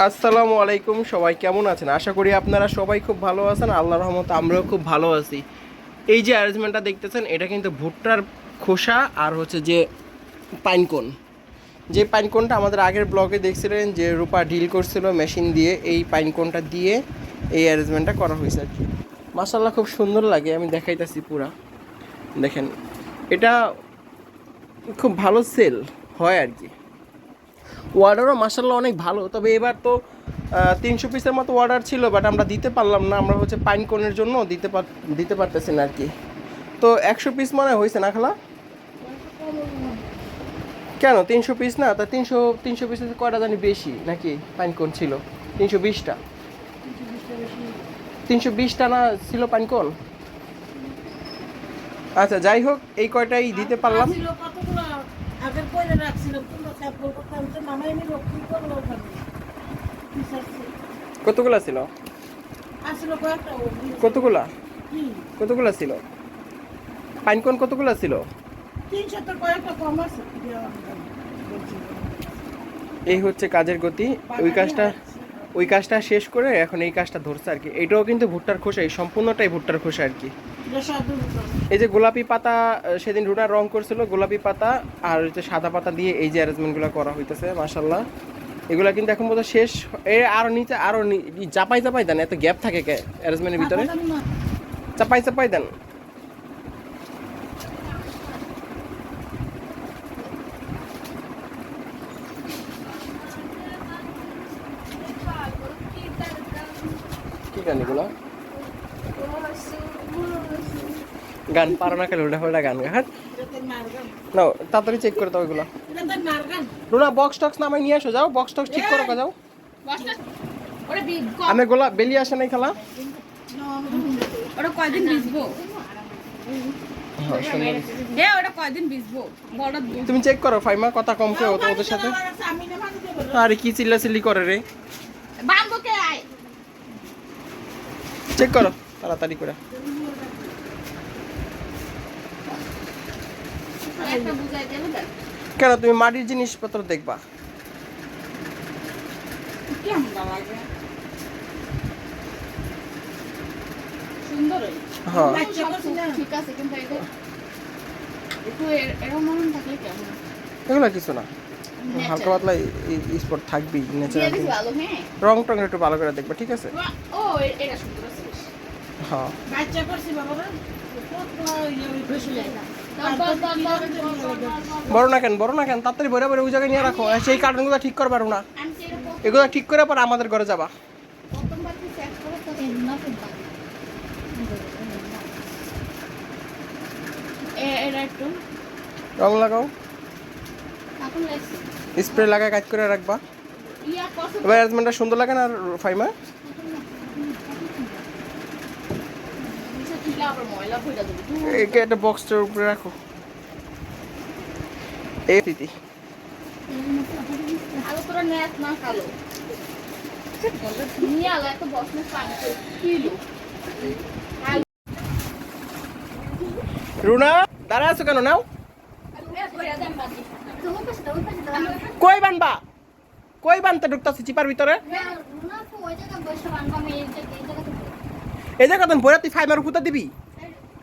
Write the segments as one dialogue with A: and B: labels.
A: আসসালামু আলাইকুম, সবাই কেমন আছেন? আশা করি আপনারা সবাই খুব ভালো আছেন আল্লাহ রহমত আমরাও খুব ভালো আছি। এই যে অ্যারেঞ্জমেন্টটা দেখতেছেন, এটা কিন্তু ভুট্টার খোসা আর হচ্ছে যে পাইনকোন যে পাইনকোনটা আমাদের আগের ব্লগে দেখছিলেন, যে রূপা ডিল করছিল মেশিন দিয়ে, এই পাইনকোনটা দিয়ে এই অ্যারেঞ্জমেন্টটা করা হয়েছে আর কি। মাসাল্লাহ খুব সুন্দর লাগে, আমি দেখাইতেছি পুরা। দেখেন, এটা খুব ভালো সেল হয় আর কি। অর্ডারও মাসাল্লাহ অনেক ভালো, তবে এবার তো তিনশো পিসের মতো অর্ডার ছিল বাট আমরা দিতে পারলাম না, আমরা হচ্ছে পাইন কোনের জন্য দিতে পার, দিতে পারতেছি না আর কি তো একশো পিস মনে হয় হয়েছে না খালা? কেন, তিনশো পিস না? তা তিনশো তিনশো পিসের কয়টা জানি বেশি নাকি পাইন কোন ছিল? তিনশো বিশটা? তিনশো বিশটা না ছিল পাইন কোন? আচ্ছা যাই হোক, এই কয়টাই দিতে পারলাম।
B: তোমরা করতাম তো কি করল
A: কতগুলা ছিল?
B: আসলো কয়েকটা
A: কতগুলা? কতগুলা ছিল? পাইন কোন কতগুলা ছিল?
B: তিনশো তো কয়েকটা কম আছে
A: এই হচ্ছে কাজের গতি। ওই কাজটা ওই কাজটা শেষ করে এখন এই কাজটা ধরছে আর কি। এটাও কিন্তু ভুট্টার খোসা এই সম্পূর্ণটাই ভুট্টার খোসা আর কি। এই যে গোলাপি পাতা সেদিন রুনার রং করছিল গোলাপি পাতা আর হচ্ছে সাদা পাতা দিয়ে এই যে অ্যারেঞ্জমেন্টগুলো করা হইতেছে মাসাল্লাহ এগুলা কিন্তু এখন বোধহয় শেষ এ আরও নিচে আরও নি- ই চাপাই চাপাই দেন এত গ্যাপ থাকে অ্যারেঞ্জমেন্টের ভিতরে? চাপাই চাপাই দেন। কি গান এগুলো? গান পারো না খেলে উল্টা পাল্টা গান গা হ্যাঁ? নাও তাড়াতাড়ি চেক করে দাও এগুলো। রুনা বক্স টক্স নামাই নিয়ে আসো যাও বক্স টক্স ঠিক করে যাও। আমি গোলা বেলি আসে নাই খেলা?
C: ওটা কয়দিন ভিজবো? দু-
A: তুমি চেক করো ফাইমা কথা কম কে ওদের সাথে।
B: না
A: আরে কি চিল্লা চিল্লি করে রে। চেক করো তাড়াতাড়ি করে
C: একটা বুঝাই দেবে দেখ
A: কেন তুমি মাটির জিনিসপত্র দেখবা। হ্যাঁ। এগুলো কিছু না। হালকা পাতলা স্পট থাকবেই
C: দিয়ে
A: ন্যাচারাল রং টং একটু ভালো করে দেখবা ঠিক আছে?
C: ও এটা সুন্দর আছে।
A: বড় না কেন বড় না কেন? তাড়াতাড়ি বড় বড় ওই জায়গায় নিয়ে রাখো। সেই কার্টুনগুলো ঠিক করে পারো না এগুলো ঠিক করে পর আমাদের ঘরে যাবা। রং লাগাও। স্প্রে লাগায় কাজ করে রাখবা। এবার অ্যারেঞ্জমেন্টটা সুন্দর লাগে না আর ফাইমা
C: নিচে তুলে আবার ময়লা ভরে দেবো
A: একে একটা বক্সটার উপরে রাখো। এই দিদি। রুনা আছো কেন? নাও। কই বানবা? কই বানতে ঢুকতাছি চিপার ভিতরে? এই জায়গা তখন বইরা তুই ফাইমার উপর দিবি?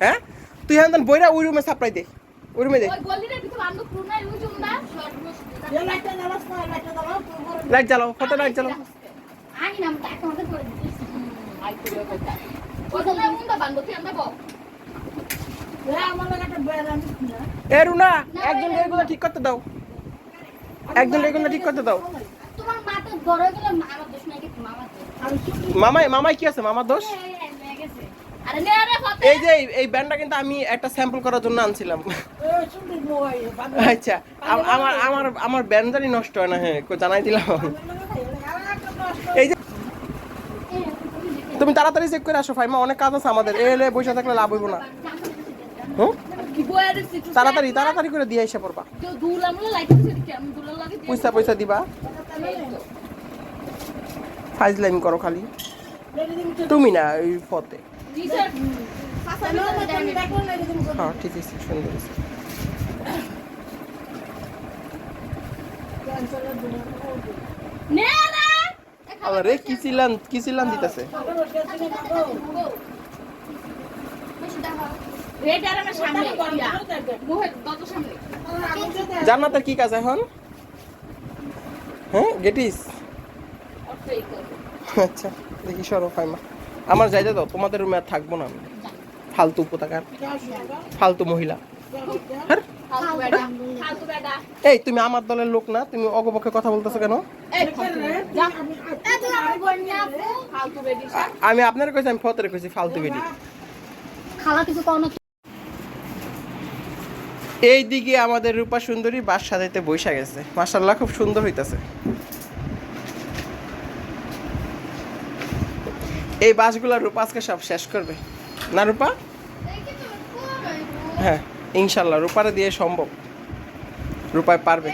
A: হ্যাঁ? তুই হ্যাঁ বইরা ওই রুমে সাপ্লাই দে। ওই রুমে দে। লাইট জ্বালাও ফটো লাইট জ্বালাও।
B: এ
A: রুনা একজন ঠিক করতে দাও। একজন ঠিক করতে দাও।
D: হয়ে
A: মামাই মামাই কি আছে? মামার দোষ
D: গেছে আরে নে আরে ফতে
A: এই যে এই- ব্যান্ডটা কিন্তু আমি একটা স্যাম্পল করার জন্য আনছিলাম। আচ্ছা আম- আমার আমার আমার ব্যান্ড জানি নষ্ট হয় না হ্যাঁ জানাই দিলাম। এই যে তুমি তাড়াতাড়ি চেক করে আসো ফাইমা অনেক কাজ আছে আমাদের। এ এলে বসে থাকলে লাভ হইব না। হুম? তাড়াতাড়ি তাড়াতাড়ি করে দিয়ে এসে পড়বা। পয়সা পয়সা দিবা। ফাইজলাইম করো খালি। তুমি না ওই ফতে। হ্যাঁ ঠিক আছে সুন্দর রে কি দিতেছে? জান্নাতের কি কাজ এখন? হ্যাঁ গেটিস? আচ্ছা দেখি সরো ফাইমা। আমার যাইতে দাও, তোমাদের রুমে থাকব না আমি। ফালতু পোতাকার ফালতু মহিলা। হ্যাঁ? এই, তুমি আমার দলের লোক না, তুমি অগপক্ষে কথা বলতেছো কেন? আমি আপনার কইছি, আমি ফতরে কইছি, ফালতু বেটি
D: খালা
A: এই দিকে আমাদের রূপা সুন্দরী বাস সাজাইতে বৈশা গেছে। মার্শাল্লাহ খুব সুন্দর হইতাছে। এই বাসগুলা রূপা আজকে সব শেষ করবে। না রূপা? হ্যাঁ ইনশাল্লাহ রূপারে দিয়ে সম্ভব। রূপায় পারবে।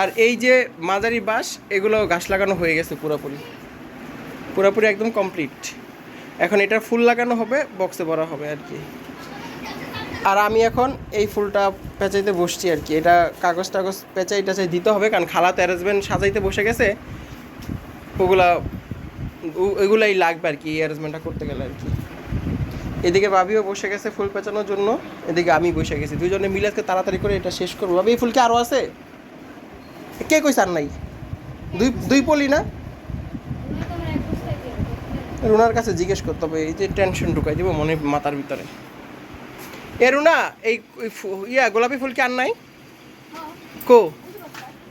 A: আর এই যে মাঝারি বাস এগুলো গাছ লাগানো হয়ে গেছে পুরোপুরি। পুরোপুরি একদম কমপ্লিট। এখন এটা ফুল লাগানো হবে, বক্সে ভরা হবে আর কি। আর আমি এখন এই ফুলটা পেঁচাইতে বসছি আর কি। এটা কাগজ টাগজ পেঁচাই টেচাই দিতে হবে, কারণ খালাতে অ্যারেঞ্জমেন্ট সাজাইতে বসে গেছে। ওগুলা ও- ওগুলাই লাগবে আর কি, এই অ্যারেঞ্জমেন্টটা করতে গেলে আর কি। এদিকে ভাবিও বসে গেছে ফুল পেঁচানোর জন্য, এদিকে আমি বসে গেছি। দুজনে মিলে আজকে তাড়াতাড়ি করে এটা শেষ করব। ভাবি, এই ফুল কি আরও আছে? কে কইস আর নাই? দুই দুই পলি না? রুনার কাছে জিজ্ঞেস করতে হবে, এই যে টেনশন ঢুকাই দিব মনে মাথার ভিতরে। এ রুনা, এই ইয়া, গোলাপি ফুল কি আর নাই? কো?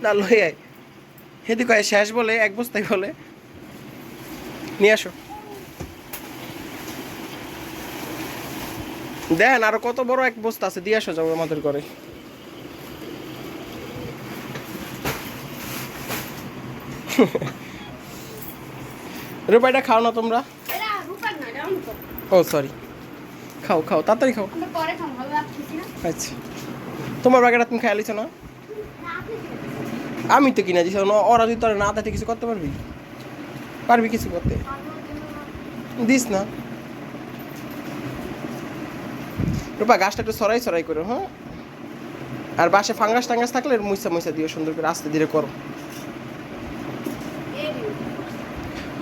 A: না লই আয়। হেদি কয়, শেষ বলে, এক বস্তায় বলে। নিয়ে আসো। দেন আরও কত বড় এক বস্তা আছে দিয়ে আসো যাব আমাদের ঘরে। রূপাইটা খাও না তোমরা? ও সরি খাও খাও তাড়াতাড়ি খাও। আচ্ছা। তোমার বাগেটা তুমি খেয়ালিছ না? আমি তো কিনা দিছি না ওরা যদি তোর না তাতে কিছু করতে পারবি? পারবি কিছু করতে? দিস না। রূপা, গাছটা একটু সরাই সরাই করো হ্যাঁ? আর বাসে ফাঙ্গাস টাঙ্গাস থাকলে মুইসা মুইসা দিও, সুন্দর করে আস্তে ধীরে করো।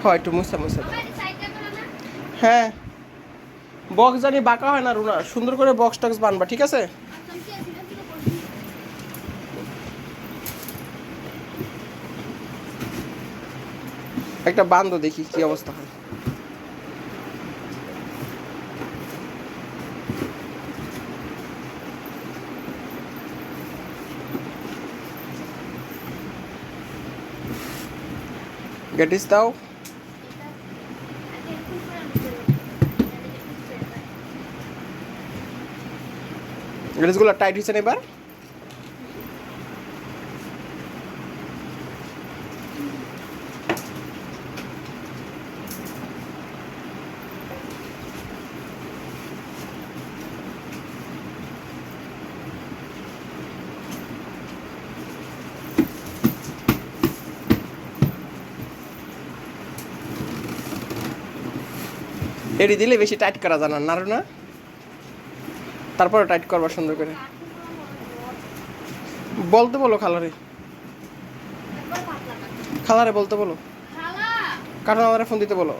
A: হয়, একটু মুইসা মুইসা হ্যাঁ। বক্স জানি বাঁকা হয় না, রুনা। সুন্দর করে বক্স টক্স বানবা, ঠিক আছে
D: তুমি কি আছে কি করবি
A: একটা বান্ধ দেখি কি অবস্থা হয়। গেটিস দাও গেটিসগুলো টাইট হয়েছে না এবার? এড়ি দিলে বেশি টাইট করা জানা না না তারপরে টাইট করবা সুন্দর করে। বলতে বলো খালারে। খালারে বলতে বলো। কারণ আমার ফোন দিতে বলো।